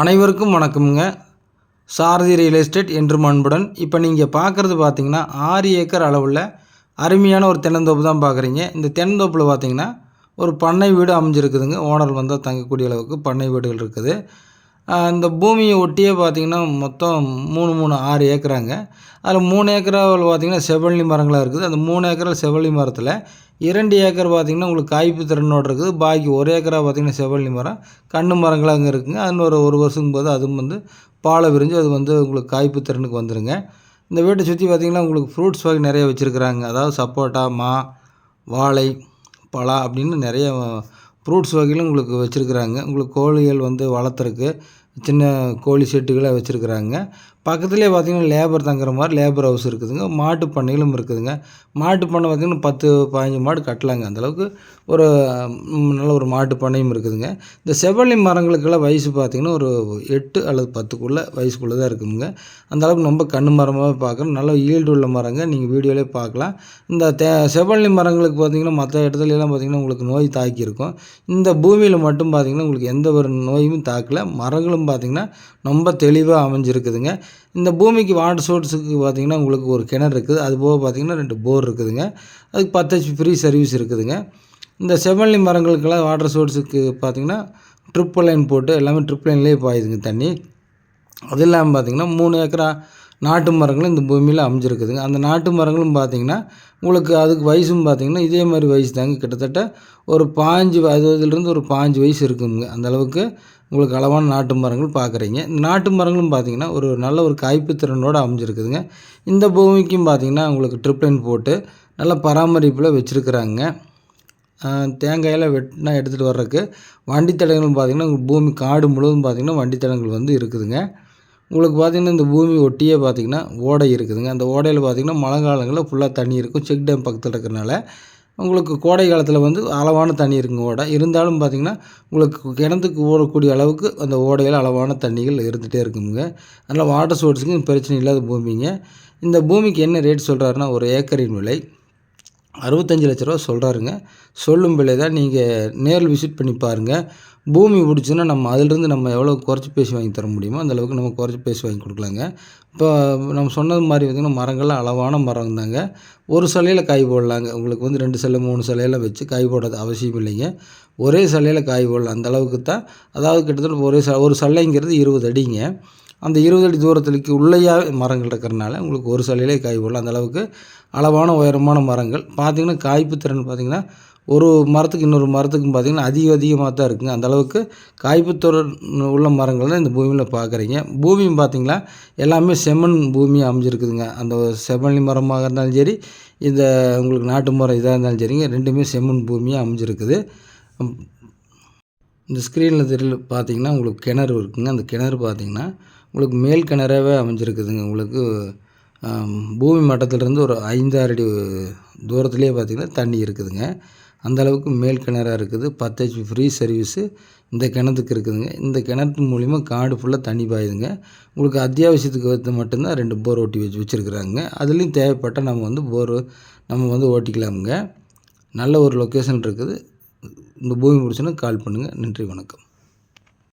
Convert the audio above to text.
அனைவருக்கும் வணக்கமுங்க. சாரதி real estate என்று அன்புடன் இப்போ நீங்கள் பார்க்குறது பார்த்தீங்கன்னா ஆறு ஏக்கர் அளவில் அருமையான ஒரு தென்னந்தோப்பு தான் பார்க்குறீங்க இந்த தென்னந்தோப்பில் பார்த்தீங்கன்னா ஒரு பண்ணை வீடு அமைஞ்சிருக்குதுங்க. ஓனர் வந்தால் தங்கக்கூடிய அளவுக்கு பண்ணை வீடுகள் இருக்குது. இந்த பூமியை ஒட்டியே பார்த்தீங்கன்னா மொத்தம் மூணு மூணு ஆறு ஏக்கராங்க. அதில் மூணு ஏக்கராவில் பார்த்தீங்கன்னா செவ்வள்ளி மரங்களாக இருக்குது. அந்த மூணு ஏக்கரில் செவ்வள்ளி மரத்தில் இரண்டு ஏக்கர் பார்த்திங்கன்னா உங்களுக்கு காய்ப்பு திறனோடு இருக்குது. பாக்கி ஒரு ஏக்கராக பார்த்தீங்கன்னா செவல்லி மரம் கண்ணு மரங்களாக அங்கே இருக்குங்க. அதுன்னு ஒரு ஒரு வருஷம் போது அதுவும் வந்து பாலை விரிஞ்சு அது வந்து உங்களுக்கு காய்ப்பு திறனுக்கு வந்துடுங்க இந்த வீட்டை சுற்றி பார்த்திங்கன்னா உங்களுக்கு ஃப்ரூட்ஸ் வகை நிறைய வச்சுருக்குறாங்க. அதாவது சப்போட்டா மா வாழை பலா அப்படின்னு நிறைய ஃப்ரூட்ஸ் வகைகளும் உங்களுக்கு வச்சுருக்குறாங்க. உங்களுக்கு கோழிகள் வந்து வளர்த்துருக்கு சின்ன கோழி செட்டுகளை வச்சுருக்குறாங்க. பக்கத்துலேயே பார்த்தீங்கன்னா லேபர் தங்குற மாதிரி லேபர் ஹவுஸ் இருக்குதுங்க. மாட்டு பண்ணைகளும் இருக்குதுங்க. மாட்டு பண்ணை பார்த்தீங்கன்னா பத்து பதினஞ்சு மாடு கட்டலாங்க. அந்தளவுக்கு ஒரு நல்ல ஒரு மாட்டு பண்ணையும் இருக்குதுங்க. இந்த செவ்வழி மரங்களுக்கெல்லாம் வயசு பார்த்தீங்கன்னா ஒரு எட்டு அல்லது பத்துக்குள்ளே வயசுக்குள்ளே தான் இருக்குங்க. அந்தளவுக்கு ரொம்ப கண்ணு மரமாக பார்க்கணும். நல்ல ஈல்டு உள்ள மரங்க. நீங்கள் வீடியோலே பார்க்கலாம். இந்த தே செவ்வழி மரங்களுக்கு பார்த்திங்கன்னா மற்ற இடத்துல எல்லாம் பார்த்தீங்கன்னா உங்களுக்கு நோய் தாக்கியிருக்கும். இந்த பூமியில் மட்டும் பார்த்தீங்கன்னா உங்களுக்கு எந்த ஒரு நோயும் தாக்கல. மரங்களும் பார்த்தீங்கன்னா ரொம்ப தெளிவாக அமைஞ்சிருக்குதுங்க. இந்த பூமிக்கு வாட்டர் சோர்ஸுக்கு பார்த்தீங்கன்னா உங்களுக்கு ஒரு கிணறு இருக்குது. அது போக பார்த்தீங்கன்னா ரெண்டு போர் இருக்குதுங்க. அதுக்கு பத்து ஹெச்பி ஃப்ரீ சர்வீஸ் இருக்குதுங்க. இந்த செவ்வல்லி மரங்களுக்கெல்லாம் வாட்டர் சோர்ஸுக்கு பார்த்தீங்கன்னா ட்ரிப் லைன் போட்டு எல்லாமே ட்ரிப் லைன்லேயே பாயுதுங்க தண்ணி. அது இல்லாமல் பார்த்தீங்கன்னா மூணு ஏக்கரா நாட்டு மரங்களும் இந்த பூமியில் அமைஞ்சிருக்குதுங்க. அந்த நாட்டு மரங்களும் பார்த்தீங்கன்னா உங்களுக்கு அதுக்கு வயசும் பார்த்தீங்கன்னா இதே மாதிரி வயசு தாங்க கிட்டத்தட்ட ஒரு பாஞ்சு அதுலேருந்து ஒரு பாஞ்சு வயசு இருக்குங்க. அந்தளவுக்கு உங்களுக்கு அளவான நாட்டு மரங்கள் பார்க்குறீங்க இந்த நாட்டு மரங்களும் பார்த்தீங்கன்னா ஒரு நல்ல ஒரு காய்ப்பு திறனோடு அமைஞ்சிருக்குதுங்க. இந்த பூமிக்கும் பார்த்திங்கன்னா உங்களுக்கு ட்ரிப்ளைன் போட்டு நல்ல பராமரிப்பில் வச்சுருக்குறாங்க. தேங்காயில் தேங்காயெல்லாம் வெட்டினா எடுத்துகிட்டு வர்றதுக்கு வண்டி தடங்கள் பார்த்திங்கன்னா உங்கள் பூமி காடு முழுவதும் பார்த்திங்கன்னா வண்டி தடங்கள் வந்து இருக்குதுங்க. உங்களுக்கு பார்த்திங்கன்னா இந்த பூமி ஒட்டியே பார்த்திங்கன்னா ஓடை இருக்குதுங்க. அந்த ஓடையில் பார்த்திங்கன்னா மழை காலங்களில் ஃபுல்லாக தண்ணி இருக்கும். செக் டேம் பக்கத்தில் இருக்கிறனால உங்களுக்கு கோடை காலத்தில் வந்து அளவான தண்ணி இருக்குங்க ஓடை. இருந்தாலும் பார்த்திங்கன்னா உங்களுக்கு கிணத்துக்கு ஓடக்கூடிய அளவுக்கு அந்த ஓடையில் அளவான தண்ணிகள் இருந்துகிட்டே இருக்குங்க. அதனால் வாட்டர் சோர்ஸுக்கு பிரச்சனை இல்லாத பூமிங்க. இந்த பூமிக்கு என்ன ரேட் சொல்கிறாருன்னா ஒரு ஏக்கரின் விலை. அறுபத்தஞ்சு லட்ச ரூபா சொல்கிறாருங்க சொல்லும் விலை தான் நீங்கள் நேரில் விசிட் பண்ணி பாருங்கள் பூமி பிடிச்சுன்னா நம்ம அதிலிருந்து நம்ம எவ்வளோ குறைச்சி பேசி வாங்கி தர முடியுமோ அந்த அளவுக்கு நம்ம குறைச்சி பேசி வாங்கி கொடுக்கலாங்க. இப்போ நம்ம சொன்னது மாதிரி பார்த்திங்கன்னா மரங்கள்லாம் அளவான மரம் தாங்க. ஒரு சிலையில் காய் போடலாங்க. உங்களுக்கு வந்து ரெண்டு சிலை மூணு சிலையெல்லாம் வச்சு காய் போடாத அவசியம் இல்லைங்க. ஒரே சிலையில் காய் போடலாம். அந்த அளவுக்கு தான். அதாவது கிட்டத்தட்ட ஒரே ச ஒரு சல்லைங்கிறது இருபது அடிங்க. அந்த இருபது அடி தூரத்துக்கு உள்ளேயா மரங்கள் இருக்கிறனால உங்களுக்கு ஒரு சலையிலே காய் போடலாம். அந்தளவுக்கு அளவான உயரமான மரங்கள். பார்த்திங்கன்னா காய்ப்பு திறன் பார்த்திங்கன்னா ஒரு மரத்துக்கு இன்னொரு மரத்துக்கும் பார்த்திங்கன்னா அதிக அதிகமாக தான் இருக்குங்க. அந்தளவுக்கு காய்ப்பு திறன் உள்ள மரங்கள் தான் இந்த பூமியில் பார்க்குறீங்க. பூமியும் பார்த்திங்களா எல்லாமே செம்மண் பூமியாக அமைஞ்சிருக்குதுங்க. அந்த செம்மணி மரமாக இருந்தாலும் சரி இந்த உங்களுக்கு நாட்டு மரம் இதாக இருந்தாலும் சரிங்க. ரெண்டுமே செம்மண் பூமியாக அமைஞ்சிருக்குது. இந்த ஸ்க்ரீனில் தெரியல பார்த்தீங்கன்னா உங்களுக்கு கிணறு இருக்குங்க. அந்த கிணறு பார்த்தீங்கன்னா உங்களுக்கு மேல் கிணறாகவே அமைஞ்சிருக்குதுங்க. உங்களுக்கு பூமி மட்டத்திலிருந்து ஒரு ஐந்தாறு அடி தூரத்துலேயே பார்த்தீங்கன்னா தண்ணி இருக்குதுங்க. அந்த அளவுக்கு மேல் கிணறாக இருக்குது. பத்து ஹெச்பி ஃப்ரீ சர்வீஸு இந்த கிணத்துக்கு இருக்குதுங்க. இந்த கிணத்து மூலிமா காடு ஃபுல்லாக தண்ணி பாயுதுங்க. உங்களுக்கு அத்தியாவசியத்துக்கு வந்து மட்டும்தான் ரெண்டு போர் ஓட்டி வச்சு வச்சுருக்குறாங்க. அதுலேயும் தேவைப்பட்டால் நம்ம வந்து போர் நம்ம வந்து ஓட்டிக்கலாமுங்க. நல்ல ஒரு லொக்கேஷன் இருக்குது. இந்த பூமி பிடிச்சுன்னா கால் பண்ணுங்கள் நன்றி வணக்கம்.